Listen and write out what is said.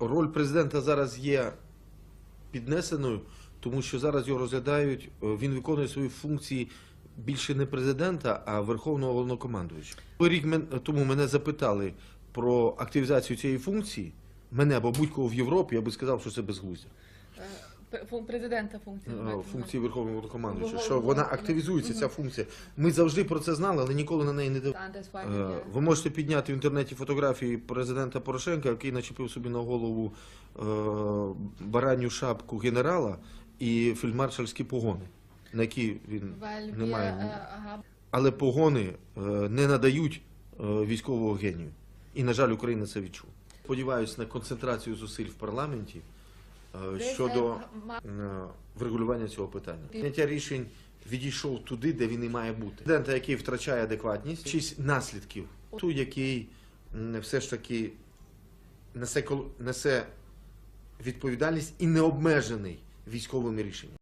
роль президента зараз є піднесеною, тому що зараз його розглядають, е, він виконує свої функції більше не президента, а верховного головнокомандуючого. Коли Рік тому мене запитали про активізацію цієї функції, мене або будь-кого в Європі, я би сказав, що це безглуздя. Е, Президента функції. Е, на Функції верховного головнокомандуючого, що вона активізується, ця функція. Ми завжди про це знали, але ніколи на неї не дивилися. Е, Ви можете підняти в інтернеті фотографії президента Порошенка, який начепив собі на голову е, бараню шапку генерала і фельдмаршальські погони, на які він не має. äh, Але погони е, не надають е, військового генію. І, на жаль, Україна це відчула. Сподіваюсь на концентрацію зусиль в парламенті е, щодо е, врегулювання цього питання. Прийняття рішень відійшов туди, де він і має бути. Президента, який втрачає адекватність, чись наслідків, ту, який все ж таки несе, несе відповідальність і не обмежений військовими рішеннями.